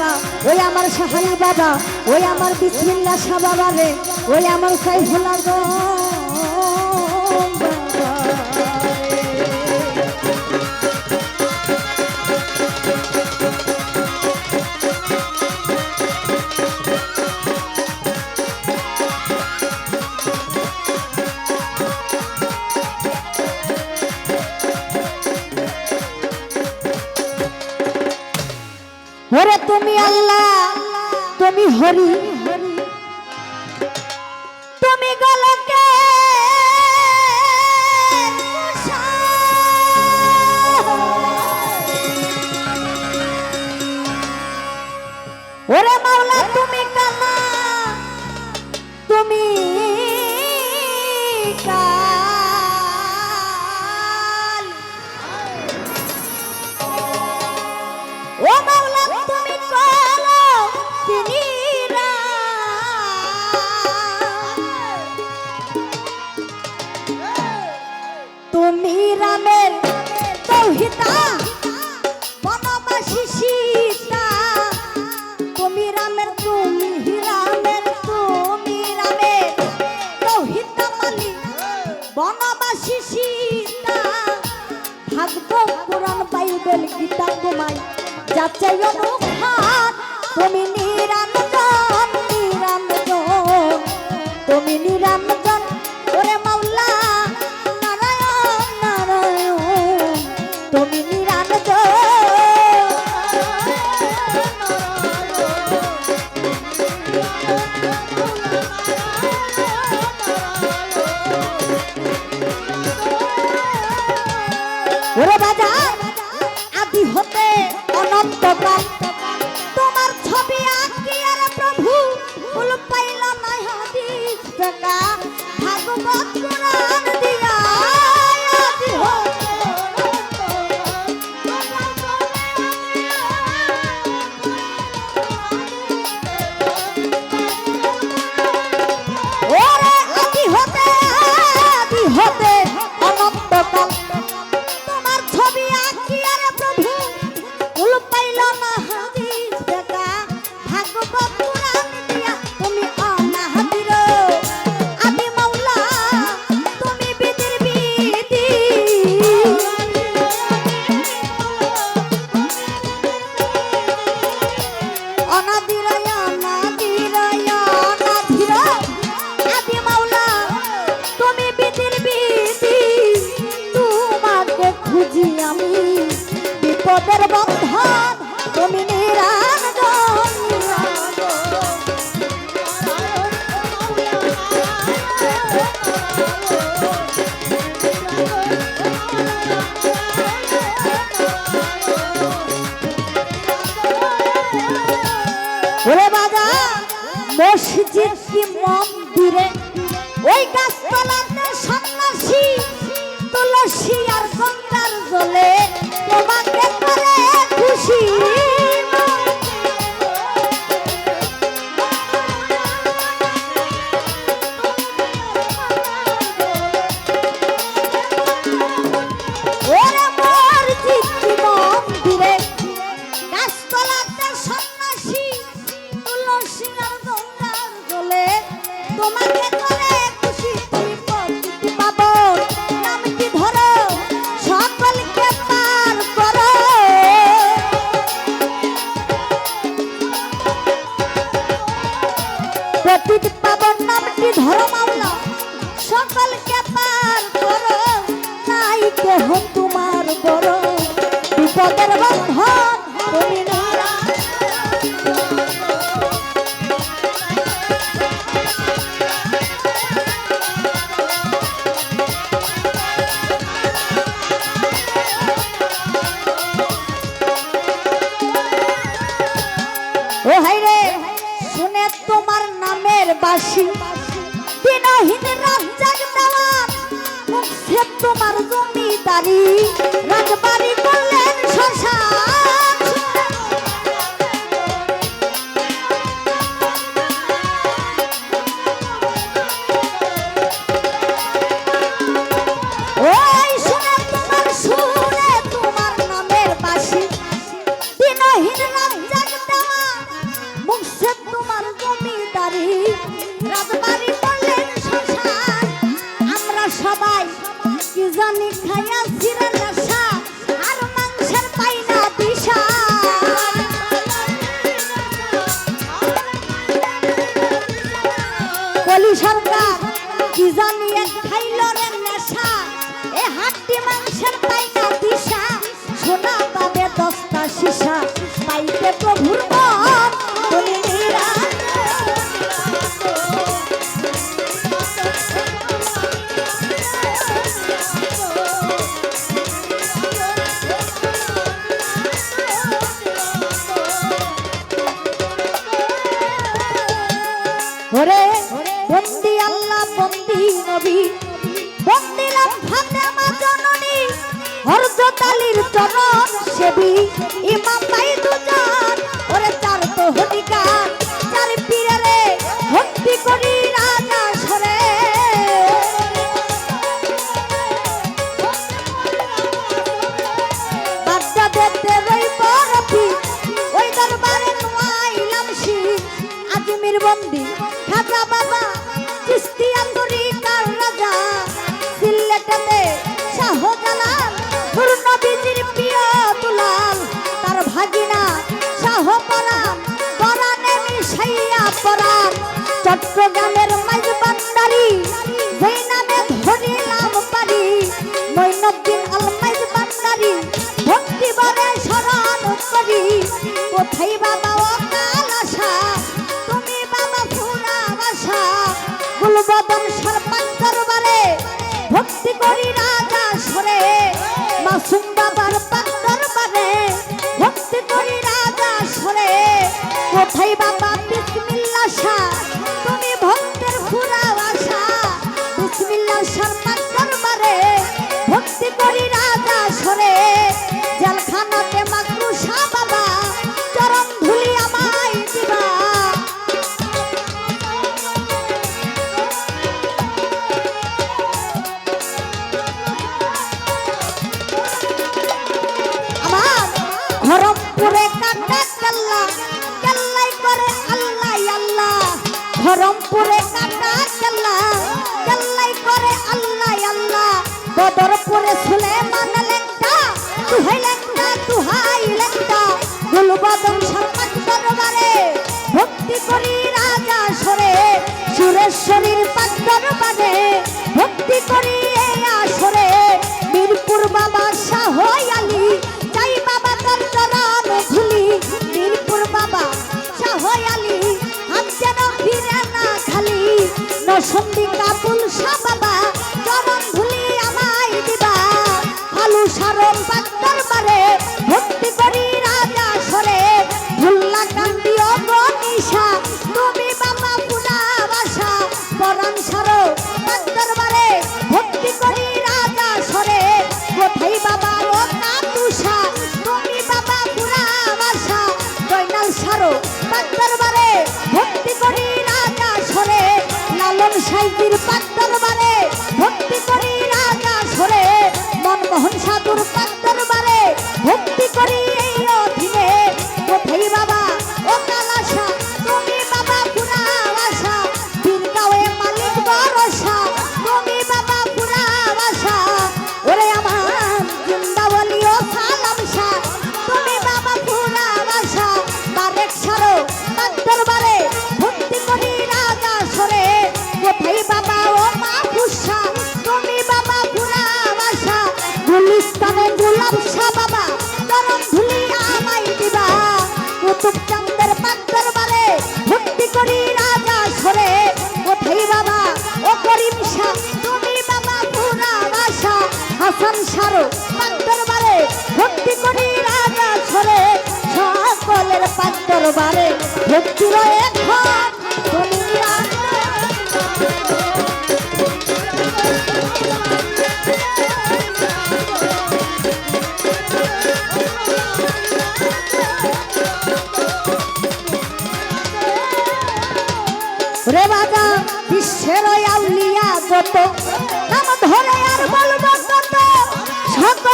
বাবা ওই আমার সাহারি বাবা ওই আমার বিসমিল্লা শাহ বাবা রে ওই আমার সাইফুল্লাহ আল্লাহ তুমি হরি। হরি তুমি গলকে ওরে মাওলা তুমি গাইবেন গীতাঙ্গমাই যাচ্ছে অনুহার তুমি নিরানন্দ মসজিদ কি মন্দিরে? ওই গাছ নামটি পাবন নামটি ধরো মাওলা সকলকে পার করো নাই কেহ তোমার বড় বিপদের বন্ধন তুমি না তোমার নামের বাসি। বিনাহীন রাজ্জাক দেওয়ান মুখে তোমার জমিদারি। রাজবাড়ি করলেন শশা। হাড্ডি মাংসের পাই না দিশা। সোনা পাবে দশটা সীসা। পাইতে প্রভুর মন নিরা ওরে, বন্দি আল্লাহ, বন্দি নবী। বন্দিলাম ফাতেমা জননী হরজত চরণ সেবী, ইমাম ভাই দুজন ওরে চার তো হদিকার চার পীরে ভক্তি করি রাজা সরে বাচ্চা দেখতে রই বরফি, ওই দরবারে নোয়াইলাম শীত আজমির বন্দি, খাজা বাবা করি কোথায় বাবা ও কালাসা তুমি বাবা পুরা বাসা গুলবদন সরপান দরবারে ভক্তি করি তুমি ভক্তের পুরা বাসা বিসমিল্লা সরপান দরবারে ভক্তি করি রাজা সরে। নসন্দি কাপুল শাহ বাবা চরণ ধুলি আমায় দিবা। আলু সারম পাক দরবারে ভক্তি করি রাজা সরে ভুল্লা কান্দি ও গনিশা তুমি বাবা পুনা বাসা পরাণ সারো পাক দরবারে ভক্তি করি রাজা সাইজির পাত্তর বারে ভক্তি করি রাজা সরে। মনমোহন সাধুর পাত্তর বারে ভক্তি করি সারো পাক দরবারে ভক্তি করি রাজা সরে সকলের পাক দরবারে ভক্তি রয়ে